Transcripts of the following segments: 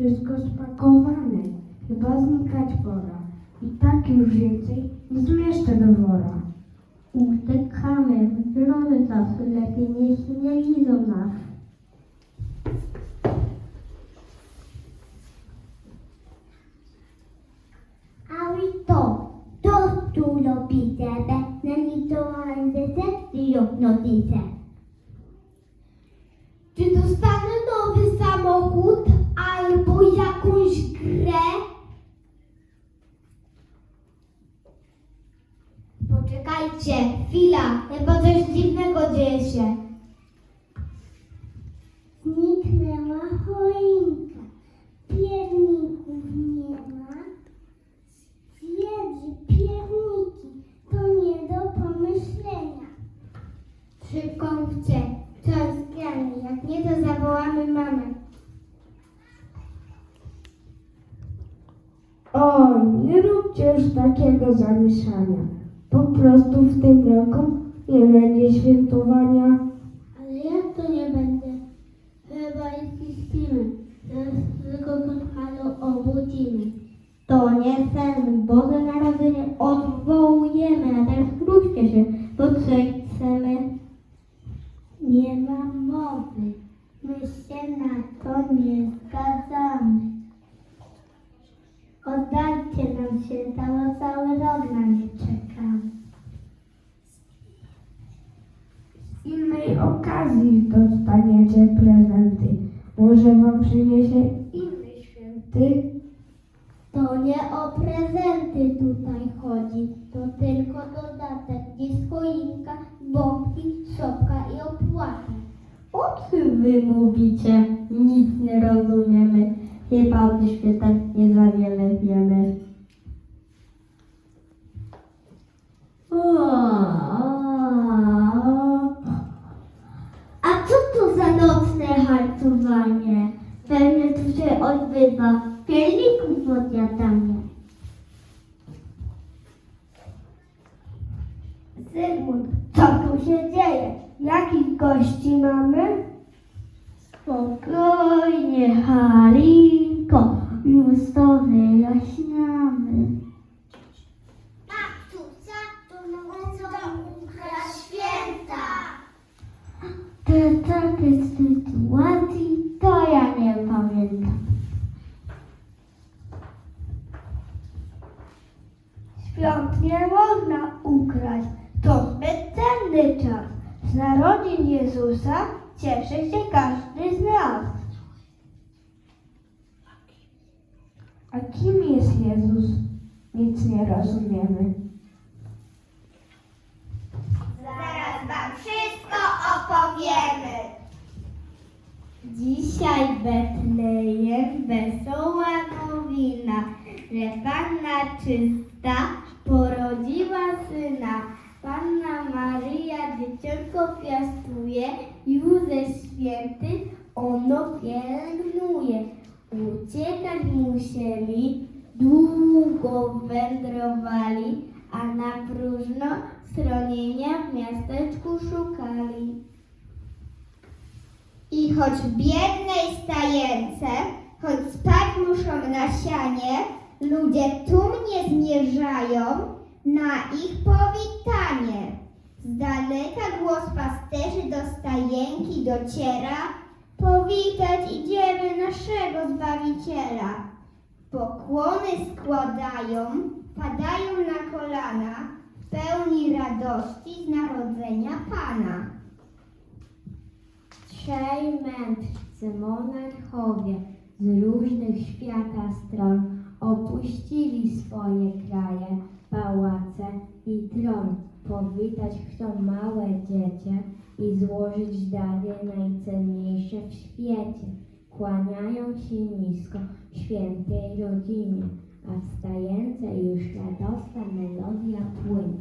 Wszystko spakowane, chyba znikać pora. I tak już więcej nie zmieszczę do wora. Utykamy w drony czasu, lepiej niech nie widzą nas. A wy to, to tu robicie, be na litowandyce i notice. Czy dostanę nowy samochód Poczekajcie, chwila, chyba coś dziwnego dzieje się. Zniknęła choinka, pierników nie ma. Zjedzi pierniki, to nie do pomyślenia. Szybko mówcie, co jest grane, jak nie to zawołamy mamę. O, nie róbcie już takiego zamieszania. Po prostu w tym roku nie będzie świętowania. Ale jak to nie będzie? Chyba jest śpimy. Teraz tylko kochano obudzimy. To nie sen, Boże Narodzenie odwołujemy, a teraz wróćcie się, bo chcemy. Nie ma mowy. My się na to nie zgadzamy. Oddajcie nam się, cały rok na nie czekamy. Z innej okazji dostaniecie prezenty. Może wam przyniesie inny święty. To nie o prezenty tutaj chodzi, to tylko dodatek. Jest choinka, bombki, szopka i opłata. O czym wy mówicie? Nic nie rozumiemy. Chyba o tych świętach nie za wiele wiemy. A co to za nocne hartowanie? Pewnie tu się odbywa pierników podjadanie. Zygmunt, co tu się dzieje? Jakich gości mamy? Spokojnie, Halinko, już to wyjaśniamy. Babciucia to chcą ukraść święta. Te takie sytuacji to ja nie pamiętam. Świąt nie można ukraść. To zbyt cenny czas. Z narodzin Jezusa cieszy się każdy z nas. A kim jest Jezus? Nic nie rozumiemy. Zaraz wam wszystko opowiemy. Dzisiaj Betlejem wesoła nowina, że Panna czysta porodziła syna. Maryja dzieciątko piastuje, Józef święty ono pielęgnuje. Uciekać musieli, długo wędrowali, a na próżno schronienia w miasteczku szukali. I choć w biednej stajence, choć spać muszą na sianie, ludzie tłumnie zmierzają na ich powitanie. Z daleka głos pasterzy do stajenki dociera, powitać idziemy naszego Zbawiciela. Pokłony składają, padają na kolana, pełni radości z narodzenia Pana. Trzej mędrcy monarchowie z różnych świata stron opuścili swoje kraje, pałace i tron. Powitać chcą małe dziecię i złożyć dary najcenniejsze w świecie. Kłaniają się nisko świętej rodzinie, a w stajence już radosna melodia płynie.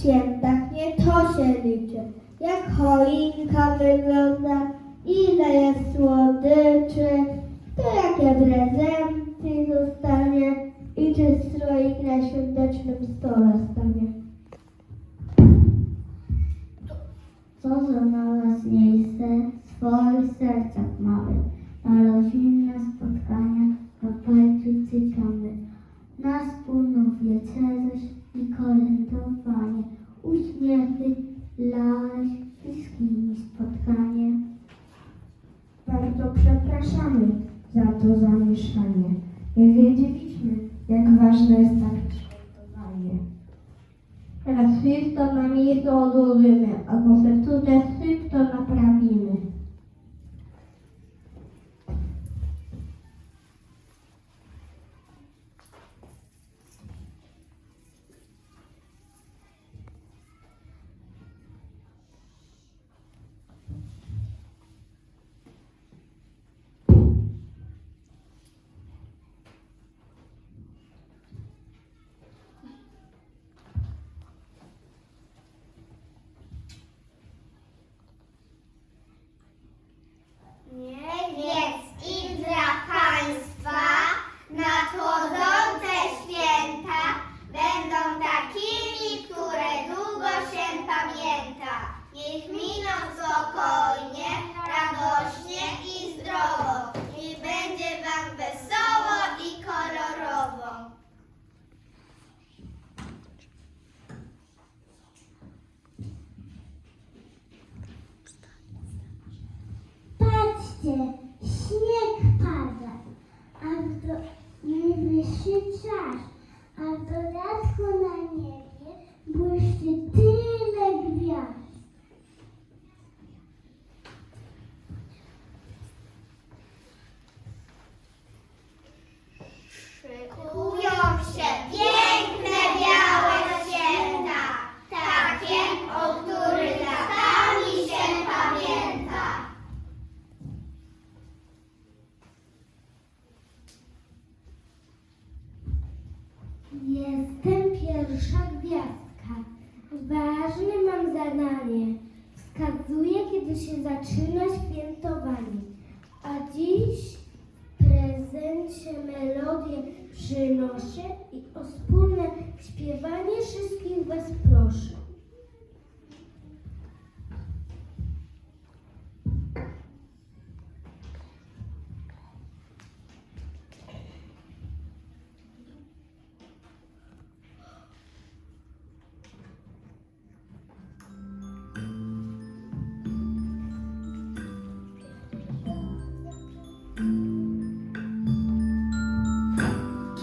Świętach nie to się liczy, jak choinka wygląda, ile jest słodyczy, to jakie prezenty dostanie i czy stroik na świątecznym stole stanie. Co za najważniejsze w swoich sercach małych, na rodzinne ważne jest takie. Teraz wszystko na miejscu odłożymy, a może mam zadanie. Wskazuję, kiedy się zaczyna świętowanie. A dziś w prezencie melodię przynoszę i o wspólne śpiewanie wszystkich Was proszę.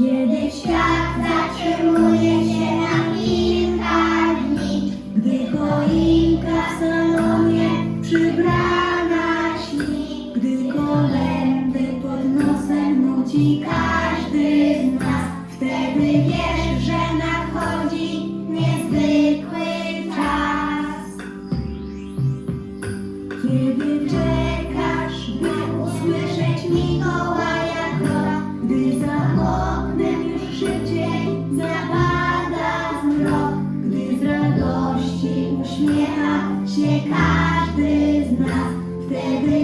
Kiedy świat zatrzymuje się na kilka dni, gdy choinka w salonie przybrana śni, gdy kolędy pod nosem nuci każdy